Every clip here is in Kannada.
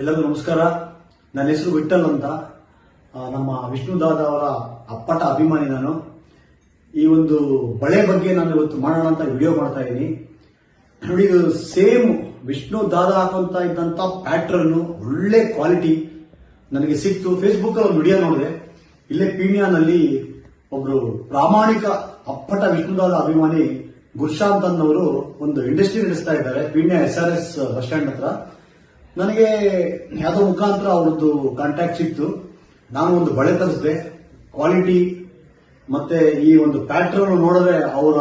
ಎಲ್ಲರಿಗೂ ನಮಸ್ಕಾರ. ನನ್ನ ಹೆಸರು ವಿಠಲ್ ಅಂತ. ನಮ್ಮ ವಿಷ್ಣು ದಾದ ಅವರ ಅಪ್ಪಟ ಅಭಿಮಾನಿ ನಾನು. ಈ ಒಂದು ಬಳೆ ಬಗ್ಗೆ ನಾನು ಇವತ್ತು ಮಾಡೋಣ ಅಂತ ವಿಡಿಯೋ ಮಾಡ್ತಾ ಇದ್ದೀನಿ. ನೋಡಿ, ಇದು ಸೇಮ್ ವಿಷ್ಣು ದಾದ ಹಾಕುವಂತ ಇದ್ದಂತ ಪ್ಯಾಟ್ರನ್ ಒಳ್ಳೆ ಕ್ವಾಲಿಟಿ ನನಗೆ ಸಿಕ್ತು. ಫೇಸ್ಬುಕ್ ಅಲ್ಲಿ ವಿಡಿಯೋ ನೋಡಿದೆ. ಇಲ್ಲೇ ಪೀಣ್ಯಾನಲ್ಲಿ ಒಬ್ರು ಪ್ರಾಮಾಣಿಕ ಅಪ್ಪಟ ವಿಷ್ಣುದಾದ ಅಭಿಮಾನಿ ಗುರ್ಶಾಂತ್ ಅನ್ನೋರು ಒಂದು ಇಂಡಸ್ಟ್ರಿ ನಡೆಸ್ತಾ ಇದ್ದಾರೆ. Peenya S R S bus stand ಹತ್ರ. ನನಗೆ ಯಾವುದೋ ಮುಖಾಂತರ ಅವರದ್ದು ಕಾಂಟ್ಯಾಕ್ಟ್ ಸಿಕ್ತು. ನಾನು ಒಂದು ಬಳೆ ತರಿಸಿದೆ. ಕ್ವಾಲಿಟಿ ಮತ್ತೆ ಈ ಒಂದು ಪ್ಯಾಟ್ರನ್ ನೋಡಿದ್ರೆ ಅವರ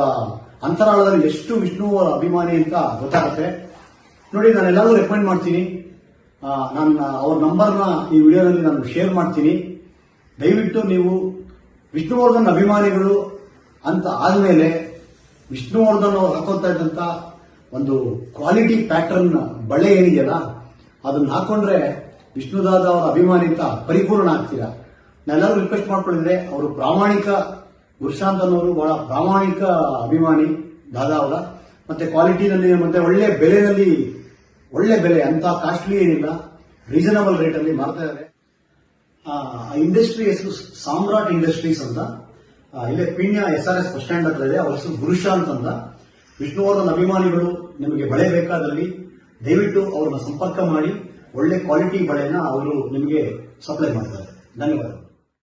ಅಂತರಾಳದಲ್ಲಿ ಎಷ್ಟು ವಿಷ್ಣು ಅವರ ಅಭಿಮಾನಿ ಅಂತ ಗೊತ್ತಾಗುತ್ತೆ. ನೋಡಿ ನಾನು ಎಲ್ಲರಿಗೂ ರೆಕಮೆಂಡ್ ಮಾಡ್ತೀನಿ ನನ್ನ, ಅವ್ರ ನಂಬರ್ನ ಈ ವಿಡಿಯೋದಲ್ಲಿ ನಾನು ಶೇರ್ ಮಾಡ್ತೀನಿ. ದಯವಿಟ್ಟು ನೀವು ವಿಷ್ಣುವರ್ಧನ್ ಅಭಿಮಾನಿಗಳು ಅಂತ ಆದಮೇಲೆ ವಿಷ್ಣುವರ್ಧನ್ ಅವ್ರು ಹಾಕೋತಾ ಇದ್ದಂತ ಒಂದು ಕ್ವಾಲಿಟಿ ಪ್ಯಾಟರ್ನ್ ಬಳೆ ಏನಿದೆಯಲ್ಲ ಅದನ್ನ ಹಾಕೊಂಡ್ರೆ ವಿಷ್ಣುದಾದ ಅವರ ಅಭಿಮಾನಿತ ಪರಿಪೂರ್ಣ ಆಗ್ತೀರಾ? ನಾನೆಲ್ಲರೂ ರಿಕ್ವೆಸ್ಟ್ ಮಾಡ್ಕೊಂಡಿದ್ರೆ ಅವರು ಪ್ರಾಮಾಣಿಕ ಗುರುಶಾಂತ್ ಅನ್ನೋರು ಬಹಳ ಪ್ರಾಮಾಣಿಕ ಅಭಿಮಾನಿ ದಾದಾ ಅವರ. ಮತ್ತೆ ಕ್ವಾಲಿಟಿನಲ್ಲಿ ಮತ್ತೆ ಒಳ್ಳೆ ಬೆಲೆನಲ್ಲಿ ಒಳ್ಳೆ ಬೆಲೆ ಅಂತ ಕಾಸ್ಟ್ಲಿ ಏನಿಲ್ಲ. ರೀಸನಬಲ್ ರೇಟ್ ಅಲ್ಲಿ ಮಾರ್ತಾ ಇದ್ದಾರೆ. ಆ ಇಂಡಸ್ಟ್ರಿ ಹೆಸರು ಸಾಮ್ರಾಟ್ ಇಂಡಸ್ಟ್ರೀಸ್ ಅಂತ. ಇಲ್ಲೇ Peenya S R S bus stand ಹತ್ರ ಇದೆ. ಅವ್ರ ಹೆಸರು ಗುರುಶಾಂತ್ ಅಂತ. ವಿಷ್ಣುವರ್ಧನ್ ಅಭಿಮಾನಿಗಳು ನಿಮಗೆ ಬಳೆ ಬೇಕಾದಲ್ಲಿ ದಯವಿಟ್ಟು ಅವ್ರನ್ನ ಸಂಪರ್ಕ ಮಾಡಿ ಒಳ್ಳೆ ಕ್ವಾಲಿಟಿ ಬಳೆನ ಅವರು ನಿಮಗೆ ಸಪ್ಲೈ ಮಾಡ್ತಾರೆ. ಧನ್ಯವಾದ